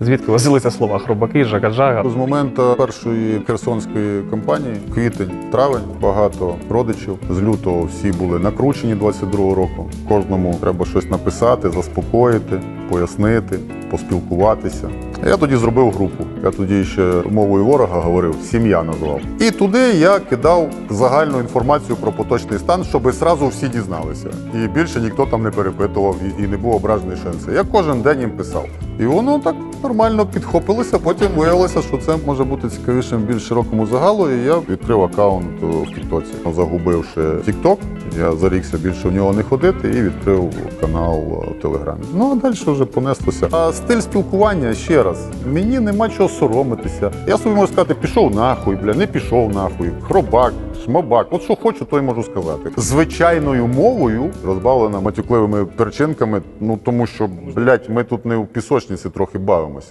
Звідки возилися слова хробаки, жага-жага? З моменту першої херсонської кампанії, квітень, травень, багато родичів. З лютого всі були накручені 22-го року. Кожному треба щось написати, заспокоїти, пояснити, поспілкуватися. Я тоді зробив групу. Я тоді ще мовою ворога говорив, сім'я назвав. І туди я кидав загальну інформацію про поточний стан, щоб зразу всі дізналися. І більше ніхто там не перепитував і, не був ображений шенси. Я кожен день їм писав. І воно так нормально підхопилося. Потім виявилося, що це може бути цікавішим більш широкому загалу. І я відкрив аккаунт в Тіктоці. Загубивши Тікток, я зарікся більше в нього не ходити і відкрив канал в Телеграмі. Ну а далі вже понеслося. А стиль спілкування ще раз. Мені нема чого соромитися. Я собі можу сказати, пішов нахуй, бля, не пішов нахуй, хробак, шмабак. От що хочу, то й можу сказати. Звичайною мовою, розбавлена матюкливими перчинками, ну тому що, блядь, ми тут не у пісочниці трохи бавимося.